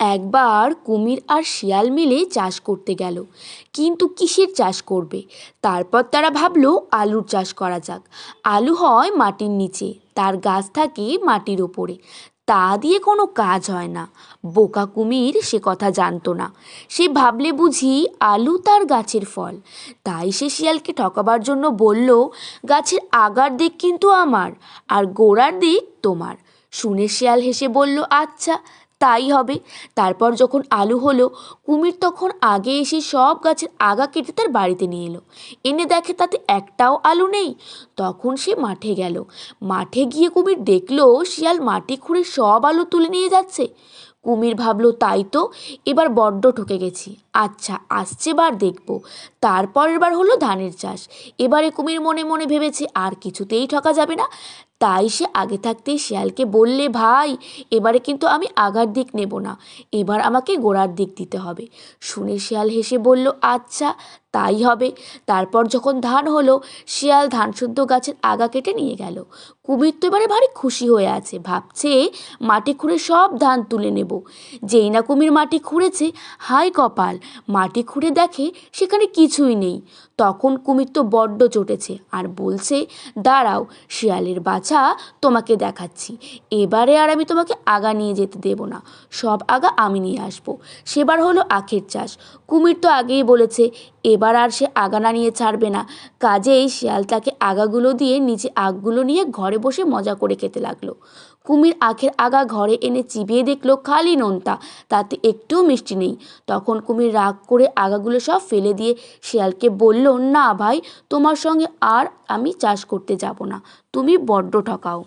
একবার কুমির আর শিয়াল মিলে চাষ করতে গেল। কিন্তু কিসের চাষ করবে? তারপর তারা ভাবলো, আলুর চাষ করা যাক। আলু হয় মাটির নিচে, তার গাছ থাকে মাটির ওপরে তা দিয়ে কোনো কাজ হয় না। বোকা কুমির সে কথা জানতো না। সে ভাবলে বুঝি আলু তার গাছের ফল। তাই সে শিয়ালকে ঠকাবার জন্য বলল, গাছের আগার দিক কিন্তু আমার, আর গোড়ার দিক তোমার। শুনে শিয়াল হেসে বলল আচ্ছা তাই হবে। তারপর যখন আলু হলো, কুমির তখন আগে এসে সব গাছের আগা কেটে তার বাড়িতে নিয়ে এলো। এনে দেখে তাতে একটাও আলু নেই। তখন সে মাঠে গেল। মাঠে গিয়ে কুমির দেখল, শিয়াল মাটি খুঁড়ে সব আলু তুলে নিয়ে যাচ্ছে। কুমির ভাবলো, তাই তো, এবার বড্ড ঠকে গেছি। আচ্ছা আসছে বার দেখব। তারপরের বার হলো ধানের চাষ। এবারে কুমির মনে মনে ভেবেছে, আর কিছুতেই ঠকা যাবে না। তাই সে আগে থাকতেই শিয়ালকে বললে, ভাই, এবারে কিন্তু আমি আগার দিক নেব না, এবার আমাকে গোড়ার দিক দিতে হবে। শুনে শিয়াল হেসে বলল আচ্ছা তাই হবে। তারপর যখন ধান হলো, শিয়াল ধান শুদ্ধ গাছের আগা কেটে নিয়ে গেল। কুমির তো এবারে ভারী খুশি হয়ে আছে, ভাবছে মাটি খুঁড়ে সব ধান তুলে নেব। যেই না কুমির মাটি খুঁড়েছে হাই কপাল, মাটি খুঁড়ে দেখে সেখানে কিছুই নেই। তখন কুমির তো বড্ড চটেছে আর বলছে, দাঁড়াও, শিয়ালের বাছা তোমাকে দেখাচ্ছি। এবারে আর আমি তোমাকে আগা নিয়ে যেতে দেব না। সব আগা আমি নিয়ে আসব। সেবার হলো আখের চাষ। কুমির তো আগেই বলেছে, এবার আর সে আগা না নিয়ে ছাড়বে না। কাজেই শিয়াল তাকে আগাগুলো দিয়ে নিচে আগগুলো নিয়ে ঘরে বসে মজা করে খেতে লাগল। কুমির আখের আগা ঘরে এনে চিবিয়ে দেখল খালি নোনতা, তাতে একটুও মিষ্টি নেই। তখন কুমির রাগ করে আগাগুলো সব ফেলে দিয়ে শিয়ালকে বলল, না ভাই, তোমার সঙ্গে আর আমি চাষ করতে যাব না। তুমি বড্ড ঠকাও।